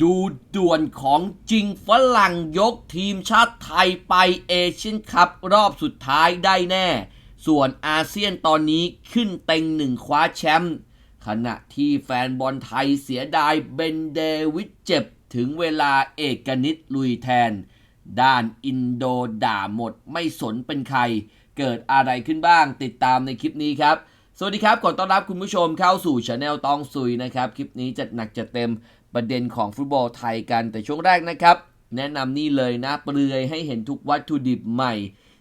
ดูด่วนของจริงฝรั่งยกทีมชาติไทยไปเอเชียนคัพรอบสุดท้ายได้แน่ ส่วนอาเซียนตอนนี้ขึ้นเต็งหนึ่งคว้าแชมป์ขณะที่แฟนบอลไทยเสียดายเบนเดวิดเจ็บ ถึงเวลาเอกนิตลุยแทน ด้านอินโดด่าหมดไม่สนเป็นใคร เกิดอะไรขึ้นบ้างติดตามในคลิปนี้ครับสวัสดีครับขอต้อนรับคุณผู้ชมเข้าสู่ช anel ตองซุยนะครับ คลิปนี้จัดหนักจัดเต็ม ประเด็นของฟุตบอลไทยกันแต่ช่วงแรกนะครับ แนะนำนี่เลยนะเปลือยให้เห็นทุกวัตถุดิบใหม่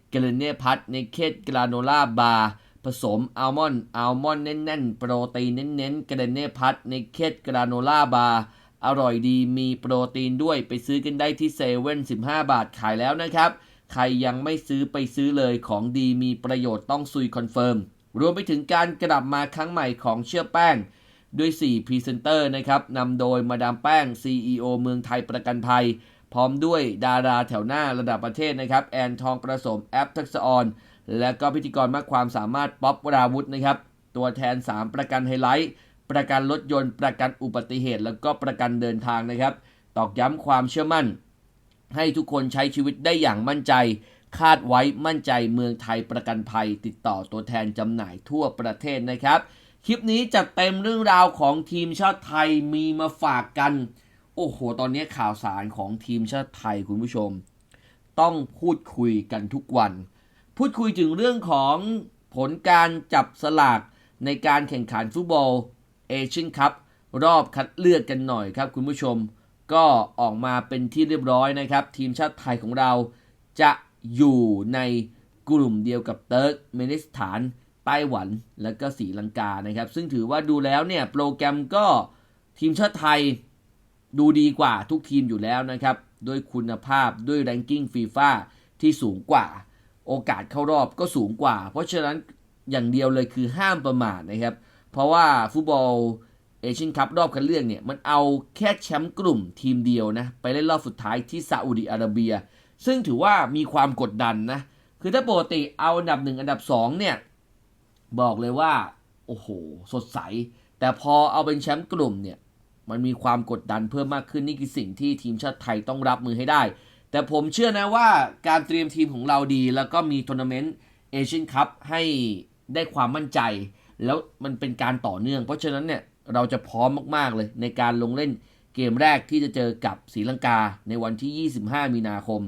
เกลเน่พัทในเคดกราโนล่าบาร์ผสมอัลมอนด์อัลมอนด์แน่นๆ โปรตีนเน้นๆเกลเน่พัทในเคดกราโนล่าบาร์อร่อยดีมีโปรตีนด้วยไปซื้อกันได้ที่เซเว่น15บาทขายแล้วนะครับ ใครยังไม่ซื้อไปซื้อเลยของดีมีประโยชน์ต้องซุยคอนเฟิร์ม รวมไปถึงการกลับมาครั้งใหม่ของเชื่อแป้ง ด้วย 4 พรีเซนเตอร์นะครับนำโดยมาดามแป้ง CEO เมืองไทยประกันภัย พร้อมด้วยดาราแถวหน้าระดับประเทศนะครับ แอนทองประสมแอปทักษออน และก็พิธีกรมากความสามารถป๊อปวราวุธนะครับ ตัวแทน 3 ประกันไฮไลท์ ประกันรถยนต์ ประกันอุบัติเหตุ แล้วก็ประกันเดินทางนะครับ ตอกย้ำความเชื่อมั่น ให้ทุกคนใช้ชีวิตได้อย่างมั่นใจ คาดไว้มั่นใจเมืองไทยประกันภัย ติดต่อตัวแทนจำหน่ายทั่วประเทศนะครับ คลิปนี้จัดเต็มเรื่องราวของทีมชาติไทยมีมาฝากกัน โอ้โห ตอนนี้ข่าวสารของทีมชาติไทยคุณผู้ชม ต้องพูดคุยกันทุกวัน พูดคุยถึงเรื่องของผลการจับสลากในการแข่งขันฟุตบอลเอเชียนคัพรอบคัดเลือกกันหน่อยครับคุณผู้ชม ก็ออกมาเป็นที่เรียบร้อยนะครับ ทีมชาติไทยของเราจะอยู่ในกลุ่มเดียวกับเติร์กเมนิสถาน ต้หวันและก็สีลังกานะครับ ซึ่งถือว่าดูแล้วเนี่ยโปรแกรมก็ทีมชาติไทยดูดีกว่าทุกทีมอยู่แล้วนะครับ ด้วยคุณภาพด้วยแรงกิ้งฟีฟ่าที่สูงกว่า โอกาสเข้ารอบก็สูงกว่า เพราะฉะนั้นอย่างเดียวเลยคือห้ามประมาทนะครับ เพราะว่าฟุตบอลเอเชียนคัพรอบคัดเลือกเนี่ยมันเอาแค่แชมป์กลุ่มทีมเดียวนะ ไปเล่นรอบสุดท้ายที่ซาอุดิอาระเบีย ซึ่งถือว่ามีความกดดันนะ คือถ้าปกติเอาอันดับหนึ่งอันดับสองเนี่ย บอกเลยว่า โอ้โห สดใส แต่พอเอาเป็นแชมป์กลุ่มเนี่ย มันมีความกดดันเพิ่มมากขึ้นนี่คือสิ่งที่ทีมชาติไทยต้องรับมือให้ได้ แต่ผมเชื่อนะว่าการเตรียมทีมของเราดี แล้วก็มีทัวร์นาเมนต์เอเชียนคัพให้ได้ความมั่นใจ แล้วมันเป็นการต่อเนื่อง เพราะฉะนั้นเนี่ยเราจะพร้อมมากๆเลยในการลงเล่นเกมแรกที่จะเจอกับศรีลังกาในวันที่ 25 มีนาคม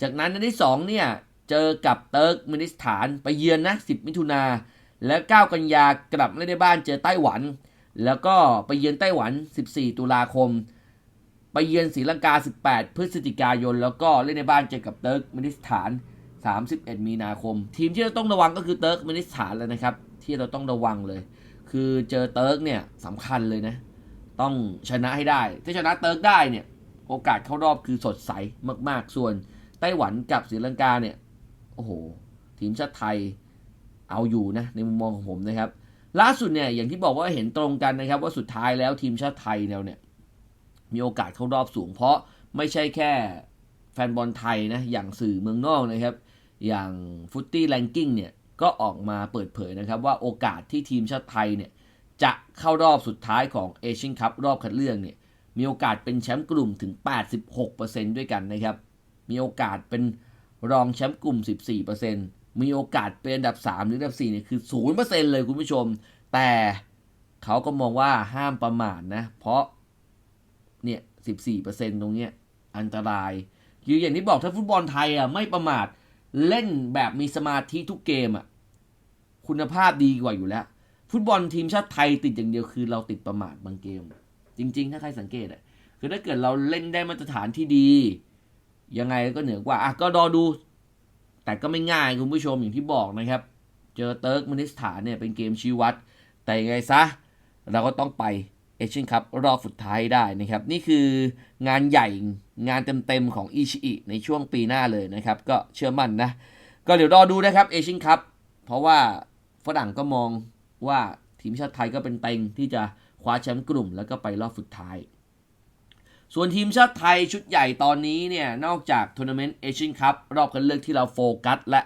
จากนั้นในที่2เนี่ยเจอกับเติร์กเมนิสถานไปเยือนนะ 10 มิถุนา และ9กันยากลับมาเล่นในบ้านเจอไต้หวัน แล้วก็ไปเยือนไต้หวัน 14 ตุลาคม ไปเยือนศรีลังกา 18 พฤศจิกายน แล้วก็เล่นในบ้านเจอกับเติร์กเมนิสถาน 31 มีนาคม ทีมที่เราต้องระวังก็คือเติร์กเมนิสถานแล้วนะครับ ที่เราต้องระวังเลย คือเจอเติร์กเนี่ยสำคัญเลยนะ ต้องชนะให้ได้ ถ้าชนะเติร์กได้เนี่ยโอกาสเข้ารอบคือสดใสมาก ๆ ส่วนไต้หวันกับศรีลังกาเนี่ยโอ้โหทีมชาติไทย เอาอยู่นะในมุมมองของผมนะครับ ล่าสุดเนี่ยอย่างที่บอกว่าเห็นตรงกันนะครับ ว่าสุดท้ายแล้วทีมชาติไทยเราเนี่ย มีโอกาสเข้ารอบสูง เพราะไม่ใช่แค่แฟนบอลไทยนะอย่างสื่อเมืองนอกนะครับ อย่างฟุตตี้แลนกิ้งเนี่ยก็ออกมาเปิดเผยนะครับ ว่าโอกาสที่ทีมชาติไทยเนี่ยจะเข้ารอบสุดท้ายของเอเชียนคัพรอบคัดเลือกเนี่ยมีโอกาสเป็นแชมป์กลุ่มถึง 86%ด้วยกันนะครับ มีโอกาสเป็นรองแชมป์กลุ่ม 14% มีโอกาสเป็นอันดับ 3 หรืออันดับ4เนี่ยคือ0%เลยคุณผู้ชม แต่เขาก็มองว่าห้ามประมาทนะ เพราะเนี่ย14%ตรงเนี้ยอันตรายคืออย่างที่บอกถ้าฟุตบอลไทยอะไม่ประมาทเล่นแบบมีสมาธิทุกเกมอะคุณภาพดีกว่าอยู่แล้ว ฟุตบอลทีมชาติไทยติดอย่างเดียวคือเราติดประมาทบางเกม จริง ๆ ถ้าใครสังเกตอะคือถ้าเกิดเราเล่นได้มาตรฐานที่ดี ยังไงก็เหนือกว่าอะก็รอดู แต่ก็ไม่ง่ายคุณผู้ชมอย่างที่บอกนะครับ เจอเติร์กมินิสถานเนี่ยเป็นเกมชี้วัด แต่ยังไงซะ เราก็ต้องไปเอเชียนคัพรอบสุดท้ายได้นะครับ นี่คืองานใหญ่งานเต็มๆของอิชิอิในช่วงปีหน้าเลยนะครับ ก็เชื่อมั่นนะ ก็เดี๋ยวรอดูนะครับเอเชียนคัพเพราะว่าฝรั่งก็มองว่าทีมชาติไทยก็เป็นเต็งที่จะคว้าแชมป์กลุ่มแล้วก็ไปรอบสุดท้าย ส่วนทีมชาติไทยชุดใหญ่ตอนนี้เนี่ย นอกจากทัวร์นาเมนต์เอเชียนคัพรอบคัดเลือกที่เราโฟกัสและ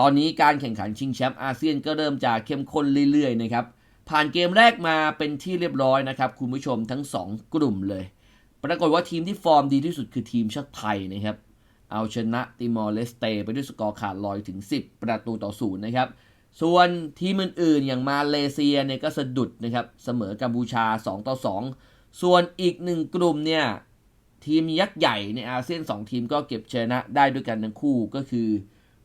ตอนนี้การแข่งขันชิงแชมป์อาเซียนก็เริ่มจะเข้มข้นเรื่อยๆนะครับ ผ่านเกมแรกมาเป็นที่เรียบร้อยนะครับ คุณผู้ชมทั้ง 2 กลุ่มเลย ปรากฏว่าทีมที่ฟอร์มดีที่สุดคือทีมชาติไทยนะครับ เอาชนะติมอร์เลสเตไปด้วยสกอร์ขาดลอยถึง 10 ประตูต่อศูนย์นะครับส่วนทีมอื่นๆอย่างมาเลเซียเนี่ยก็สะดุดนะครับเสมอกัมพูชา 2 ต่อ 2 ส่วนอีกหนึ่งกลุ่มเนี่ย ทีมยักษ์ใหญ่ในอาเซียน 2 ทีมก็เก็บชนะได้ด้วยกันทั้งคู่ก็คือ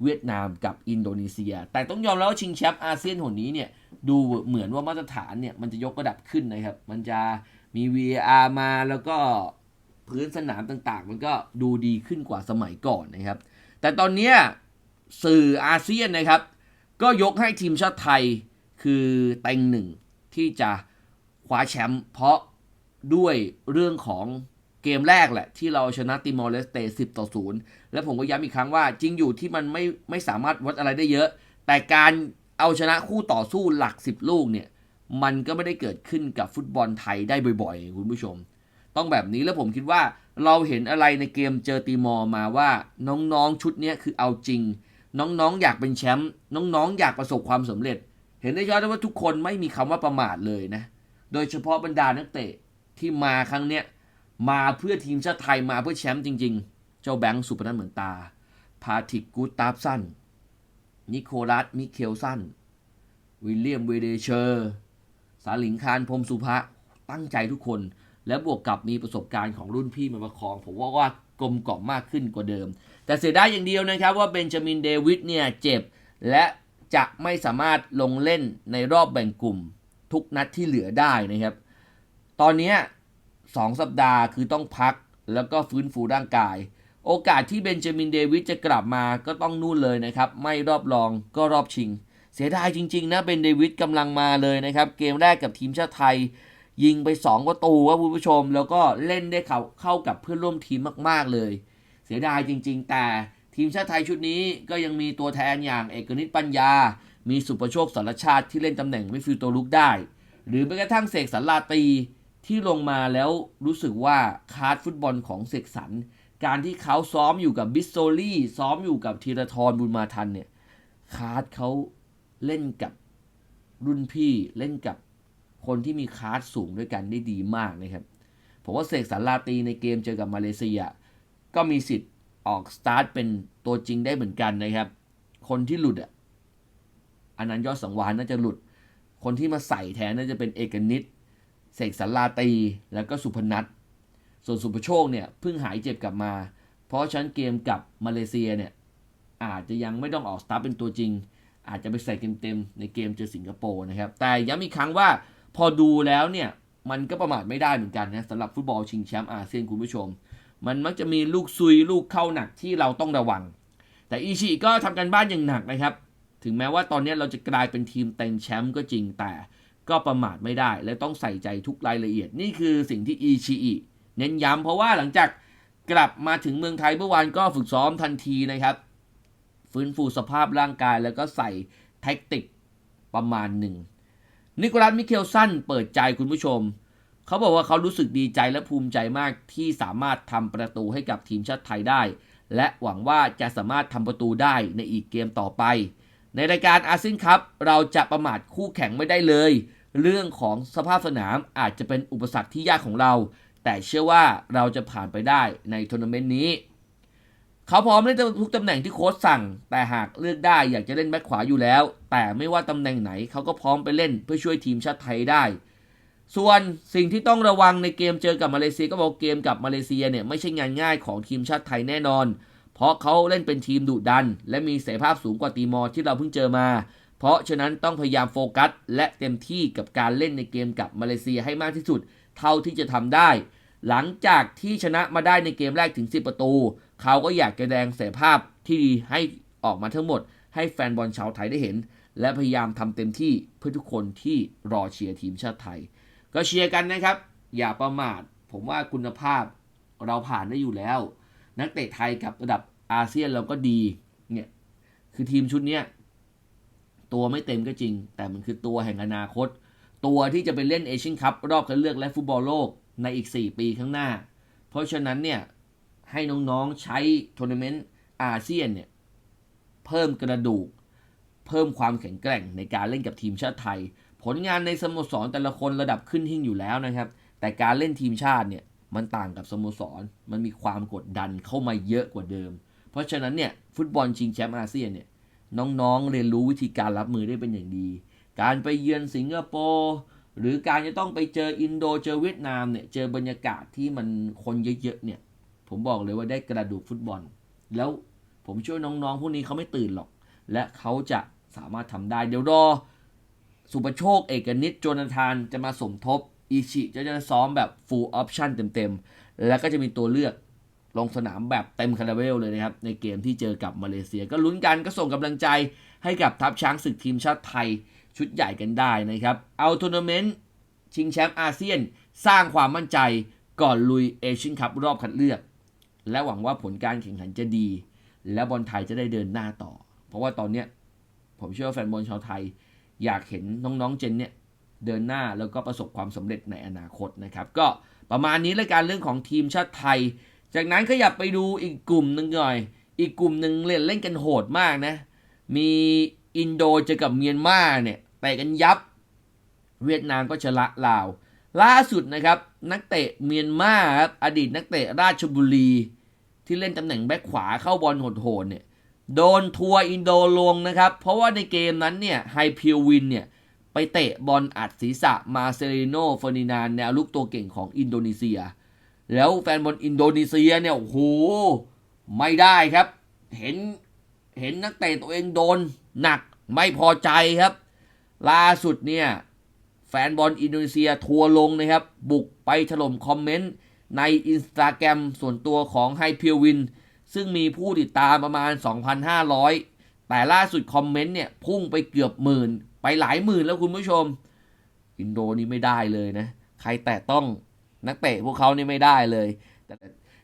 เวียดนามกับอินโดนีเซีย แต่ต้องยอมแล้วว่าชิงแชมป์อาเซียนหนนี้เนี่ยดูเหมือนว่ามาตรฐานเนี่ยมันจะยกระดับขึ้นนะครับ มันจะมี VAR มาแล้วก็พื้นสนามต่างๆ มันก็ดูดีขึ้นกว่าสมัยก่อนนะครับ แต่ตอนนี้สื่ออาเซียนนะครับ ก็ยกให้ทีมชาติไทยคือเต็งหนึ่งที่จะคว้าแชมป์เพราะ ด้วยเรื่องของเกมแรกแหละ ที่เราชนะติมอร์เลสเต10ต่อ0และผมก็ย้ำอีกครั้งว่าจริงอยู่ที่มันไม่ไม่สามารถวัดอะไรได้เยอะ แต่การเอาชนะคู่ต่อสู้หลัก 10 ลูกเนี่ย มันก็ไม่ได้เกิดขึ้นกับฟุตบอลไทยได้บ่อยๆ คุณผู้ชม ต้องแบบนี้แล้วผมคิดว่าเราเห็นอะไรในเกมเจอตีมอร์มาว่าน้องๆชุดนี้คือเอาจริง น้องๆอยากเป็นแชมป์น้องๆอยากประสบความสำเร็จ เห็นได้ชัดว่าทุกคนไม่มีคำว่าประมาทเลยนะโดยเฉพาะบรรดานักเตะ ที่มาครั้งเนี้ยมาเพื่อทีมชาติไทยมาเพื่อแชมป์จริง ๆ เจ้าแบงค์สุพนัทเหมือนตา พาทิกกูตาฟสันนิโคลัสมิเคลสันวิลเลียมเวเดเชอร์ สาลิงคารพรมสุภะตั้งใจทุกคน และบวกกับมีประสบการณ์ของรุ่นพี่มาประคอง ผมว่าว่ากลมกล่อมมากขึ้นกว่าเดิม แต่เสียดายอย่างเดียวนะครับว่าเบนจามินเดวิดเนี่ยเจ็บ และจะไม่สามารถลงเล่นในรอบแบ่งกลุ่ม ทุกนัดที่เหลือได้นะครับ ตอนนี้สองสัปดาห์คือต้องพักแล้วก็ฟื้นฟูร่างกาย โอกาสที่เบนจามินเดวิดจะกลับมาก็ต้องนู่นเลยนะครับ ไม่รอบรองก็รอบชิง เสียดายจริง ๆ นะเบนเดวิดกำลังมาเลยนะครับ เกมแรกกับทีมชาติไทย ยิงไป 2 ประตูครับคุณผู้ชม แล้วก็เล่นได้เข้าเข้ากับเพื่อนร่วมทีมมาก ๆเลย เสียดายจริง ๆ แต่ทีมชาติไทยชุดนี้ก็ยังมีตัวแทนอย่างเอกนิตปัญญา มีสุประโชคสารชาติที่เล่นตำแหน่งมิดฟิลด์ตัวลุกได้ หรือแม้กระทั่งเสกสรรลาตี ที่ลงมาแล้วรู้สึกว่าคาร์ดฟุตบอลของเสกสรรการที่เขาซ้อมอยู่กับบิสโซลี่ซ้อมอยู่กับธีรทรบุญมาทันเนี่ยคาร์ดเขาเล่นกับรุ่นพี่เล่นกับคนที่มีคาร์ดสูงด้วยกันได้ดีมากนะครับผมว่าเสกสรรลาตีในเกมเจอกับมาเลเซีย ก็มีสิทธิ์ออกสตาร์ทเป็นตัวจริงได้เหมือนกันนะครับ คนที่หลุดอะอันนั้นยอดสังวานน่าจะหลุด คนที่มาใส่แทนน่าจะเป็นเอกนิต เสกสรรลาตี แล้วก็สุพนัทส่วนสุภโชคเนี่ยเพิ่งหายเจ็บกลับมา เพราะฉะนั้นเกมกับมาเลเซียเนี่ยอาจจะยังไม่ต้องออกสตาร์ทเป็นตัวจริง อาจจะไปใส่เต็มๆในเกมเจอสิงคโปร์นะครับ แต่ย้ำอีกครั้งว่าพอดูแล้วเนี่ยมันก็ประมาทไม่ได้เหมือนกันนะสำหรับฟุตบอลชิงแชมป์อาเซียนคุณผู้ชม มันมักจะมีลูกซุยลูกเข้าหนักที่เราต้องระวัง แต่อีชิก็ทำกันบ้านอย่างหนักนะครับ ถึงแม้ว่าตอนนี้เราจะกลายเป็นทีมเต็งแชมป์ก็จริงแต่ ก็ประมาทไม่ได้ และต้องใส่ใจทุกรายละเอียดนี่คือสิ่งที่อีชิเน้นย้ำเพราะว่าหลังจากกลับมาถึงเมืองไทยเมื่อวานก็ฝึกซ้อมทันทีนะครับ ฟื้นฟูสภาพร่างกายแล้วก็ใส่แท็กติกประมาณหนึ่งนิโคลัสมิเคลสันเปิดใจคุณผู้ชม เขาบอกว่าเขารู้สึกดีใจและภูมิใจมากที่สามารถทำประตูให้กับทีมชาติไทยได้ และหวังว่าจะสามารถทำประตูได้ในอีกเกมต่อไป ในรายการอาเซียนคัพเราจะประมาทคู่แข่งไม่ได้เลย เรื่องของสภาพสนามอาจจะเป็นอุปสรรคที่ยากของเรา แต่เชื่อว่าเราจะผ่านไปได้ในทัวร์นาเมนต์นี้ เขาพร้อมเล่นทุกตำแหน่งที่โค้ชสั่ง แต่หากเลือกได้อยากจะเล่นแบ็คขวาอยู่แล้ว แต่ไม่ว่าตำแหน่งไหนเขาก็พร้อมไปเล่นเพื่อช่วยทีมชาติไทยได้ ส่วนสิ่งที่ต้องระวังในเกมเจอกับมาเลเซียก็บอกเกมกับมาเลเซียเนี่ยไม่ใช่งานง่ายของทีมชาติไทยแน่นอน เพราะเขาเล่นเป็นทีมดุดัน และมีศักยภาพสูงกว่าตีมอร์ที่เราเพิ่งเจอมา เพราะฉะนั้นต้องพยายามโฟกัส และเต็มที่กับการเล่นในเกมกับมาเลเซียให้มากที่สุด เท่าที่จะทำได้ หลังจากที่ชนะมาได้ในเกมแรกถึง 10 ประตู เขาก็อยากแสดงศักยภาพที่ดีให้ออกมาทั้งหมด ให้แฟนบอลชาวไทยได้เห็น และพยายามทำเต็มที่เพื่อทุกคนที่รอเชียร์ทีมชาติไทย ก็เชียร์กันนะครับ อย่าประมาท ผมว่าคุณภาพเราผ่านได้อยู่แล้ว นักเตะไทยกับระดับอาเซียนเราก็ดีเนี่ยคือทีมชุดเนี้ย ตัวไม่เต็มก็จริง แต่มันคือตัวแห่งอนาคต ตัวที่จะไปเล่นเอเชียนคัพรอบคัดเลือกและฟุตบอลโลกในอีก 4 ปีข้างหน้า เพราะฉะนั้นเนี่ยให้น้องๆใช้ทัวร์นาเมนต์อาเซียนเนี่ยเพิ่มกระดูก เพิ่มความแข็งแกร่งในการเล่นกับทีมชาติไทย ผลงานในสโมสรแต่ละคนระดับขึ้นหิ่งอยู่แล้วนะครับ แต่การเล่นทีมชาติเนี่ยมันต่างกับสโมสร มันมีความกดดันเข้ามาเยอะกว่าเดิม เพราะฉะนั้นเนี่ยฟุตบอลชิงแชมป์อาเซียนเนี่ย น้องๆเรียนรู้วิธีการรับมือได้เป็นอย่างดี การไปเยือนสิงคโปร์หรือการจะต้องไปเจออินโดเจอเวียดนามเนี่ยเจอบรรยากาศที่มันคนเยอะๆเนี่ย ผมบอกเลยว่าได้กระดูกฟุตบอล แล้วผมชื่อน้องๆพวกนี้เขาไม่ตื่นหรอก และเขาจะสามารถทำได้เดี๋ยวรอสุปโชคเอกนิตโจนาธานจะมาสมทบอิชิจะจะซ้อมแบบ full option เต็มๆ แล้วก็จะมีตัวเลือก ลงสนามแบบเต็มคาราเบลเลยนะครับ ในเกมที่เจอกับมาเลเซีย ก็ลุ้นกันก็ส่งกำลังใจให้กับทัพช้างศึกทีมชาติไทยชุดใหญ่กันได้นะครับ เอาทัวร์นาเมนต์ชิงแชมป์อาเซียน สร้างความมั่นใจก่อนลุยเอเชียนคัพรอบคัดเลือก และหวังว่าผลการแข่งขันจะดี และบอลไทยจะได้เดินหน้าต่อ เพราะว่าตอนเนี้ยผมเชื่อว่าแฟนบอลชาวไทย อยากเห็นน้องๆเจนเนี่ยเดินหน้าแล้วก็ประสบความสำเร็จในอนาคตนะครับ ก็ประมาณนี้เลยการเรื่องของทีมชาติไทย จากนั้นขยับไปดูอีกกลุ่มหนึ่งหน่อย อีกกลุ่มหนึ่งเล่นเล่นกันโหดมากนะ มีอินโดเจอกับเมียนมาเนี่ยแต่กันยับ เวียดนามก็ชนะลาว ล่าสุดนะครับ นักเตะเมียนมาครับอดีตนักเตะราชบุรี ที่เล่นตำแหน่งแบ็คขวาเข้าบอลโหดๆเนี่ยโดนทัวร์อินโดลงนะครับ เพราะว่าในเกมนั้นเนี่ยไฮพิววินเนี่ยไปเตะบอลอัดศีรษะมาเซริโนเฟอร์นินานแนวลุกตัวเก่งของอินโดนีเซีย แล้วแฟนบอลอินโดนีเซียเนี่ยโอ้โหไม่ได้ครับ เห็นเห็นนักเตะตัวเองโดนหนักไม่พอใจครับ ล่าสุดเนี่ยแฟนบอลอินโดนีเซียทัวร์ลงนะครับ บุกไปถล่มคอมเมนต์ในอินสตาแกรมส่วนตัวของไฮเพิววิน ซึ่งมีผู้ติดตามประมาณ 2,500 แต่ล่าสุดคอมเมนต์เนี่ยพุ่งไปเกือบหมื่น ไปหลายหมื่นแล้วคุณผู้ชม อินโดนี่ไม่ได้เลยนะ ใครแตะต้อง นักเตะพวกเขานี่ไม่ได้เลย แต่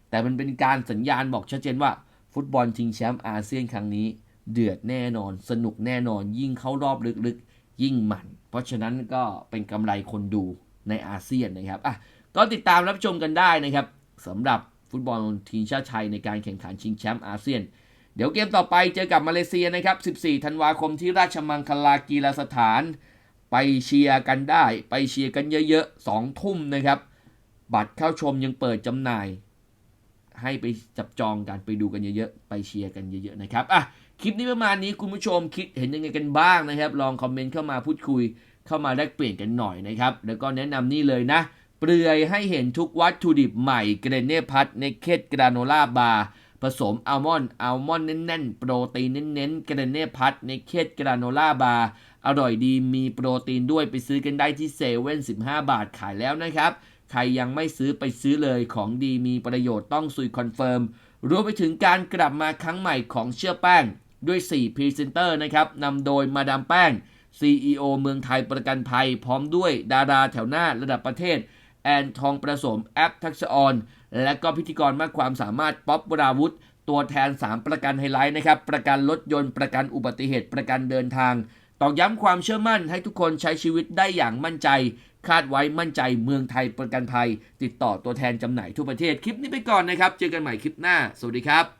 แต่มันเป็นการสัญญาณบอกชัดเจนว่า ฟุตบอลชิงแชมป์อาเซียนครั้งนี้ เดือดแน่นอน สนุกแน่นอน ยิ่งเข้ารอบลึกๆ ยิ่งมัน เพราะฉะนั้นก็เป็นกำไรคนดูในอาเซียนนะครับอะก็ติดตามรับชมกันได้นะครับสำหรับฟุตบอลทีมชาติไทยในการแข่งขันชิงแชมป์อาเซียน เดี๋ยวเกมต่อไปเจอกับมาเลเซียนะครับ 14 ธันวาคมที่ราชมังคลากีฬาสถาน ไปเชียร์กันได้ ไปเชียร์กันเยอะๆ 2 ทุ่มนะครับ บัตรเข้าชมยังเปิดจำหน่าย ให้ไปจับจองกันไปดูกันเยอะๆ ไปเชียร์กันเยอะๆนะครับอะคลิปนี้ประมาณนี้คุณผู้ชมคิดเห็นยังไงกันบ้างนะครับ ลองคอมเมนต์เข้ามาพูดคุยเข้ามาแลกเปลี่ยนกันหน่อยนะครับ แล้วก็แนะนำนี่เลยนะ เปลือยให้เห็นทุกวัตถุดิบใหม่เกรเน่พัทในเคดกราโนล่าบาร์ผสมอัลมอนด์อัลมอนด์แน่นๆ โปรตีนเน้นๆเกรเน่พัทในเคดกราโนล่าบาร์อร่อยดีมีโปรตีนด้วยไปซื้อกันได้ที่เซเว่น15บาทขายแล้วนะครับ ใครยังไม่ซื้อไปซื้อเลยของดีมีประโยชน์ต้องซุยคอนเฟิร์ม รวมไปถึงการกลับมาครั้งใหม่ของเชื่อแป้ง ด้วย4พรีเซนเตอร์นะครับนำโดยมาดามแป้ง CEO เมืองไทยประกันภัย พร้อมด้วยดาราแถวหน้าระดับประเทศ แอนทองประสมแอปทักษออนและก็พิธีกรมากความสามารถป๊อปวราวุธ ตัวแทน 3 ประกันไฮไลท์นะครับ ประกันรถยนต์ประกันอุบัติเหตุประกันเดินทางตอกย้ำความเชื่อมั่นให้ทุกคนใช้ชีวิตได้อย่างมั่นใจ คาดไว้มั่นใจเมืองไทยประกันภัย ติดต่อตัวแทนจำหน่ายทั่วประเทศคลิปนี้ไปก่อนนะครับ เจอกันใหม่คลิปหน้า สวัสดีครับ